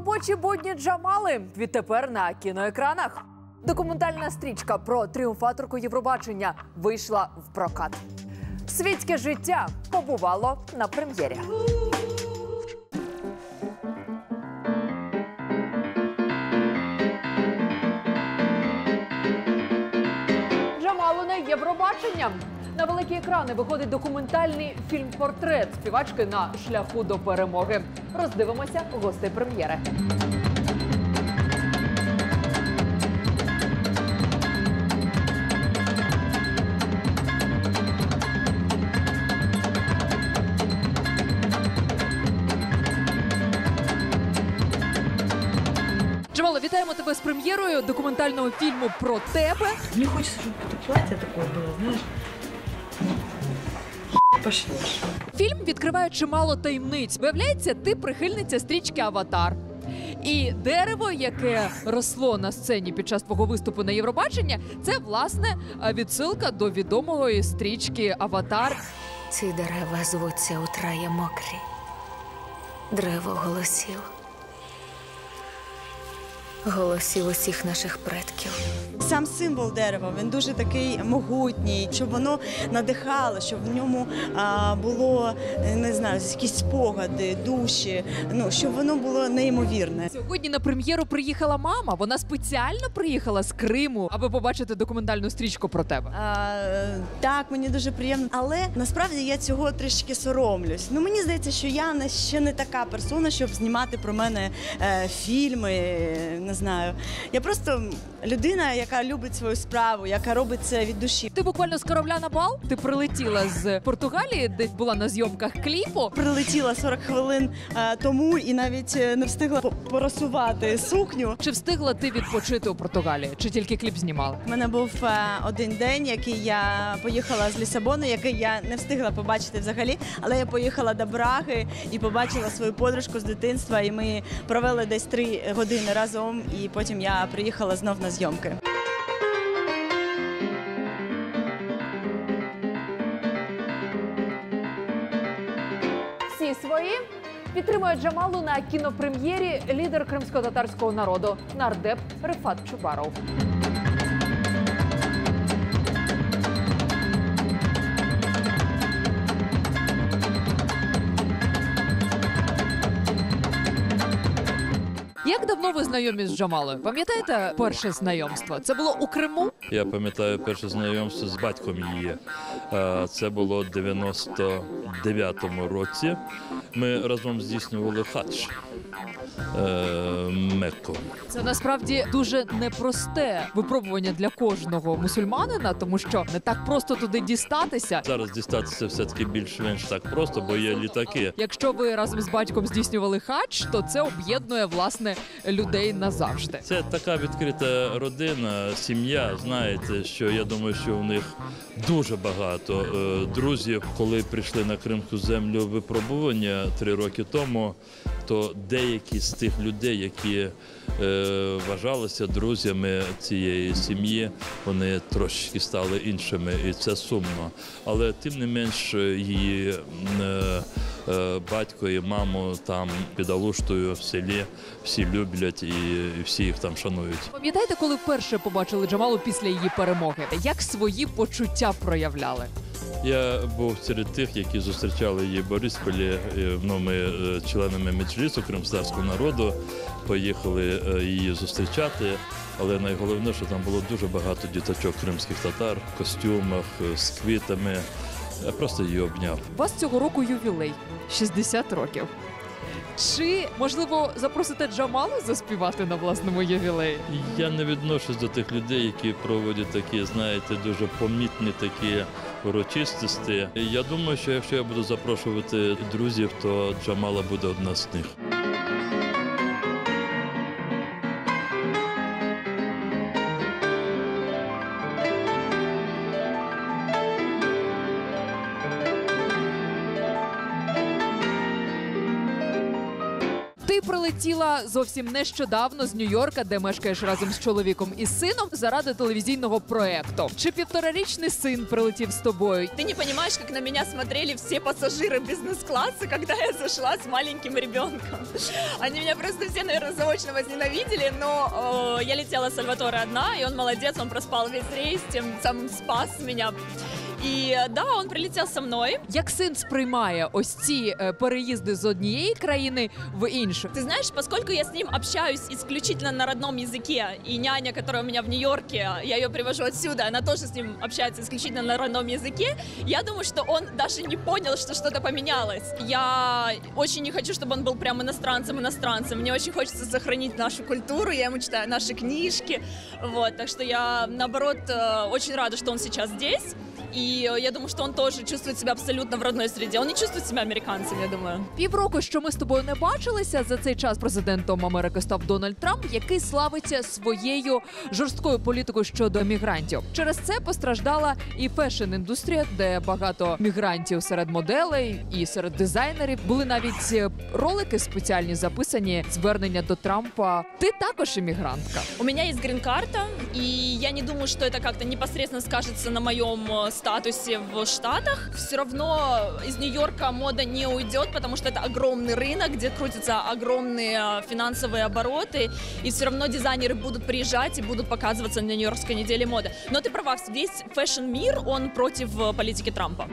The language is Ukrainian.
Робочі будні Джамали відтепер на кіноекранах. Документальна стрічка про тріумфаторку Євробачення вийшла в прокат. Світське життя побувало на прем'єрі. Джамалу на Євробачення. На великі екрани виходить документальний фільм-портрет співачки на шляху до перемоги. Роздивимося гостей прем'єри. Джамала, вітаємо тебе з прем'єрою документального фільму про тебе. Мне хочется, чтобы это платье такое было, знаешь. Пошлешь. Фільм відкриває чимало таємниць. Виявляється, ти прихильниця стрічки Аватар. І дерево, яке росло на сцені під час твого виступу на Євробачення, це власне відсилка до відомої стрічки Аватар. Ці дерева звуться у трає мокрі. Древо голосів. Голосів усіх наших предків. Сам символ дерева він дуже такий могутній, щоб воно надихало, щоб в ньому було не знаю, якісь спогади, душі. Ну щоб воно було неймовірне. Сьогодні на прем'єру приїхала мама. Вона спеціально приїхала з Криму, аби побачити документальну стрічку про тебе. А, так, мені дуже приємно, але насправді я цього трішки соромлюсь. Ну мені здається, що я не ще не така персона, щоб знімати про мене е, фільми. Не знаю. Я просто людина, яка любить свою справу, яка робить це від душі. Ти буквально з корабля на бал. Ти прилетіла з Португалії, десь була на зйомках кліпу. Прилетіла 40 хвилин е, тому і навіть е, не встигла по- порасувати сукню. Чи встигла ти відпочити у Португалії? Чи тільки кліп знімала? У мене був е, один день, який я поїхала з Лісабону, який я не встигла побачити взагалі. Але я поїхала до Браги і побачила свою подружку з дитинства. І ми провели десь три години разом. І потім я приїхала знов на зйомки. Всі свої підтримує Джамалу на кінопрем'єрі лідер кримсько-татарського народу нардеп Рифат Чубаров. Як давно ви знайомі з Джамалою? Пам'ятаєте перше знайомство? Це було у Криму? Я пам'ятаю перше знайомство з батьком її. Е, Це було в 99-му році. Ми разом здійснювали хадж е, Мекку. Це насправді дуже непросте випробування для кожного мусульманина, тому що не так просто туди дістатися. Зараз дістатися все-таки більш-менш так просто, бо є літаки. Якщо ви разом з батьком здійснювали хадж, то це об'єднує власне людей назавжди. Це така відкрита родина, сім'я. Знаєте, що я думаю, що у них дуже багато е, друзів. Коли прийшли на кримську землю випробування три роки тому, то деякі з тих людей, які е, вважалися друзями цієї сім'ї, вони трошечки стали іншими, і це сумно. Але тим не менш, її е, батько і маму там під Алуштою в селі всі люблять і, всі їх там шанують. Пам'ятаєте, коли вперше побачили Джамалу після її перемоги? Як свої почуття проявляли? Я був серед тих, які зустрічали її в Борисполі. Ну, ми е, членами меджлісу кримстарського народу поїхали е, її зустрічати. Але найголовніше, що там було дуже багато діточок кримських татар в костюмах е, з квітами. Я просто її обняв. У вас цього року ювілей 60 років. Чи можливо запросите Джамалу заспівати на власному ювілеї? Я не відношусь до тих людей, які проводять такі, знаєте, дуже помітні такі урочистості. Я думаю, що якщо я буду запрошувати друзів, то Джамала буде одна з них. Ти ти прилетіла зовсім нещодавно з Нью-Йорка, де мешкаєш разом з чоловіком і сином заради телевізійного проекту. Чи півторарічний син прилетів з тобою? Ты не понимаешь, как на меня смотрели все пассажиры бизнес-класса, когда я зашла с маленьким ребенком. Они меня просто все, наверное, заочно возненавидели, но э, я летела с Сальваторе одна, и он молодец, он проспал весь рейс, тем самым спас меня. И э, да, он прилетел со мной. Як син сприймає ось ці е, переїзди з однієї країни в іншу? Ты знаешь, поскольку я с ним общаюсь исключительно на родном языке, и няня, которая у меня в Нью-Йорке, я ее привожу отсюда, она тоже с ним общается исключительно на родном языке, я думаю, что он даже не понял, что что-то поменялось. Я очень не хочу, чтобы он был прям иностранцем-иностранцем. Мне очень хочется сохранить нашу культуру, я ему читаю наши книжки, вот, так что я, наоборот, э, очень рада, что он сейчас здесь. И э, я думаю, что он тоже чувствует себя абсолютно в родной среде. Он не чувствует себя американцем, я думаю. Півроку, що ми з тобою не бачилися, за цей час президентом Америки став Дональд Трамп, який славиться своєю жорсткою політикою щодо мігрантів. Через це постраждала і фешн-індустрія, де багато мігрантів серед моделей і серед дизайнерів були навіть е, ролики спеціальні записані звернення до Трампа. Ти також іммігрантка. У меня есть грин-карта, и я не думаю, что это как-то непосредственно скажется на моем э, статусе в Штатах. Все равно из Нью-Йорка мода не уйдет, потому что это огромный рынок, где крутятся огромные э, финансовые обороты, и все равно дизайнеры будут приезжать и будут показываться на Нью-Йоркской неделе моды. Но ты права, весь фэшн-мир, он против э, политики Трампа.